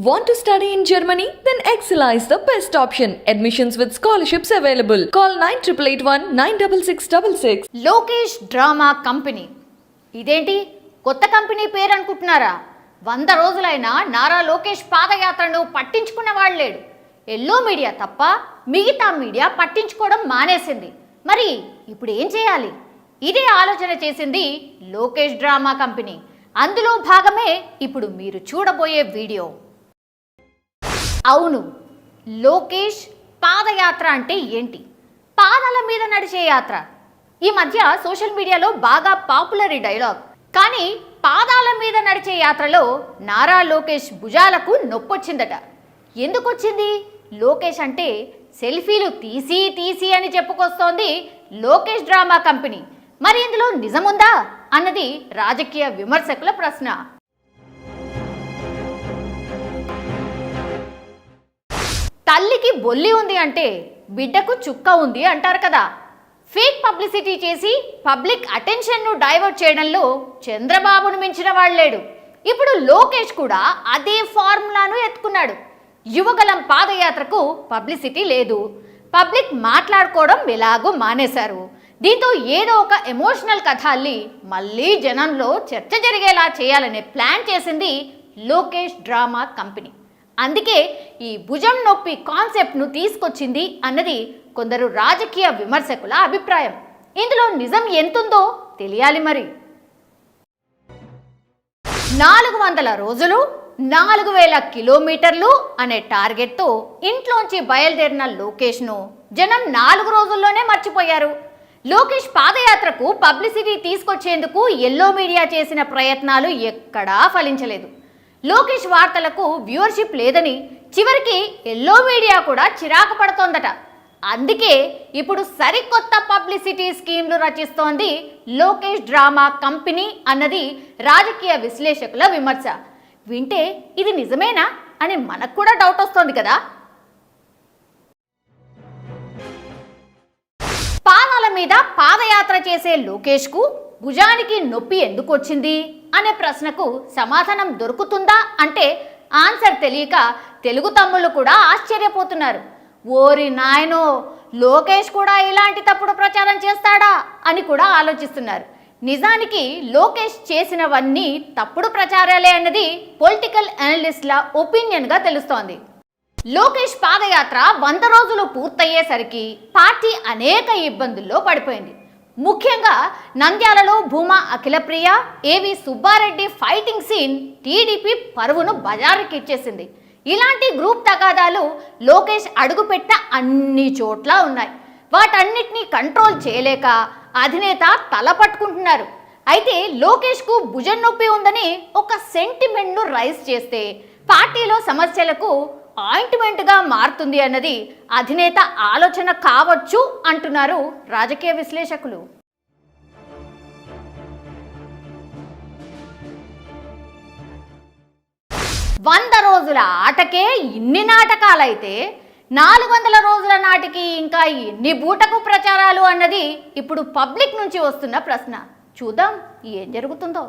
Want to study in Germany? Then Excella is the best option. Admissions with scholarships available. Call 9881 96666. Lokesh drama company ఇదేంటి కొత్త company పేరు అనుకుంటున్నారా వంద రోజులైనా నారా లోకేష్ పాదయాత్రను పట్టించుకున్న వాళ్ళేడు లేడు ఎల్లో మీడియా తప్ప మిగతా మీడియా పట్టించుకోవడం మానేసింది మరి ఇప్పుడు ఏం చేయాలి ఇదే ఆలోచన చేసింది లోకేష్ డ్రామా కంపెనీ అందులో భాగమే ఇప్పుడు మీరు చూడబోయే వీడియో అవును. లోకేష్ పాదయాత్ర అంటే ఏంటి? పాదాల మీద నడిచే యాత్ర. ఈ మధ్య సోషల్ మీడియాలో బాగా పాపులర్ ఈ డైలాగ్. కానీ పాదాల మీద నడిచే యాత్రలో నారా లోకేష్ భుజాలకు నొప్పొచ్చిందట. ఎందుకొచ్చింది? లోకేష్ అంటే సెల్ఫీలు తీసి తీసి అని చెప్పుకొస్తోంది లోకేష్ డ్రామా కంపెనీ. మరి ఇందులో నిజముందా? అన్నది రాజకీయ విమర్శకుల ప్రశ్న. తల్లికి బొల్లి ఉంది అంటే బిడ్డకు చుక్క ఉంది అంటారు కదా. ఫేక్ పబ్లిసిటీ చేసి పబ్లిక్ అటెన్షన్ను డైవర్ట్ చేయడంలో చంద్రబాబును మించిన వాళ్ళేడు ఇప్పుడు లోకేష్ కూడా అదే ఫార్ములాను ఎత్తుకున్నాడు. యువగలం పాదయాత్రకు పబ్లిసిటీ లేదు. పబ్లిక్ మాట్లాడుకోవడం ఎలాగూ మానేశారు. దీంతో ఏదో ఒక ఎమోషనల్ కథ అల్లి మళ్ళీ జనంలో చర్చ జరిగేలా చేయాలనే ప్లాన్ చేసింది లోకేష్ డ్రామా కంపెనీ. అందుకే ఈ భుజం నొప్పి కాన్సెప్ట్ను తీసుకొచ్చింది అన్నది కొందరు రాజకీయ విమర్శకుల అభిప్రాయం. ఇందులో నిజం ఎంతుందో తెలియాలి మరి. నాలుగు వందల రోజులు నాలుగు వేల కిలోమీటర్లు అనే టార్గెట్తో ఇంట్లోంచి బయలుదేరిన లోకేష్ను జనం నాలుగు రోజుల్లోనే మర్చిపోయారు. లోకేష్ పాదయాత్రకు పబ్లిసిటీ తీసుకొచ్చేందుకు ఎల్లో మీడియా చేసిన ప్రయత్నాలు ఎక్కడా ఫలించలేదు. లోకేష్ వార్తలకు వ్యూవర్షిప్ లేదని చివరికి ఎల్లో మీడియా కూడా చిరాకు పడుతోందట. అందుకే ఇప్పుడు సరికొత్త పబ్లిసిటీ స్కీమ్లు రచిస్తోంది లోకేష్ డ్రామా కంపెనీ అన్నది రాజకీయ విశ్లేషకుల విమర్శ. వింటే ఇది నిజమేనా అని మనకు కూడా డౌట్ వస్తోంది కదా? పాదాల మీద పాదయాత్ర చేసే లోకేష్కు భుజానికి నొప్పి ఎందుకు వచ్చింది? అనే ప్రశ్నకు సమాధానం దొరుకుతుందా అంటే ఆన్సర్ తెలియక తెలుగు తమ్ముళ్ళు కూడా ఆశ్చర్యపోతున్నారు. ఓరి నాయనో లోకేష్ కూడా ఇలాంటి తప్పుడు ప్రచారం చేస్తాడా అని కూడా ఆలోచిస్తున్నారు. నిజానికి లోకేష్ చేసినవన్నీ తప్పుడు ప్రచారాలే అన్నది పొలిటికల్ అనలిస్ట్ల ఒపీనియన్గా తెలుస్తోంది. లోకేష్ పాదయాత్ర వంద రోజులు పూర్తయ్యేసరికి పార్టీ అనేక ఇబ్బందుల్లో పడిపోయింది. ముఖ్యంగా నంద్యాలలో Bhuma Akhilapriya A V Subbareddy fighting scene TDP పరువును బజారుకిచ్చేసింది ఇలాంటి గ్రూప్ తగాదాలు లోకేష్ అడుగుపెట్ట అన్ని చోట్ల ఉన్నాయి. వాటన్నిటినీ కంట్రోల్ చేయలేక అధినేత తల పట్టుకుంటున్నారు. అయితే లోకేష్కు భుజం నొప్పి ఉందని ఒక సెంటిమెంట్ను రైజ్ చేస్తే పార్టీలో సమస్యలకు పాయింట్మెంట్గా మారుతుంది అన్నది అధినేత ఆలోచన కావచ్చు అంటున్నారు రాజకీయ విశ్లేషకులు. వంద రోజుల ఆటకే ఇన్ని నాటకాలైతే నాలుగు వందల రోజుల నాటికి ఇంకా ఎన్ని బూటకు ప్రచారాలు అన్నది ఇప్పుడు పబ్లిక్ నుంచి వస్తున్న ప్రశ్న. చూద్దాం ఏం జరుగుతుందో.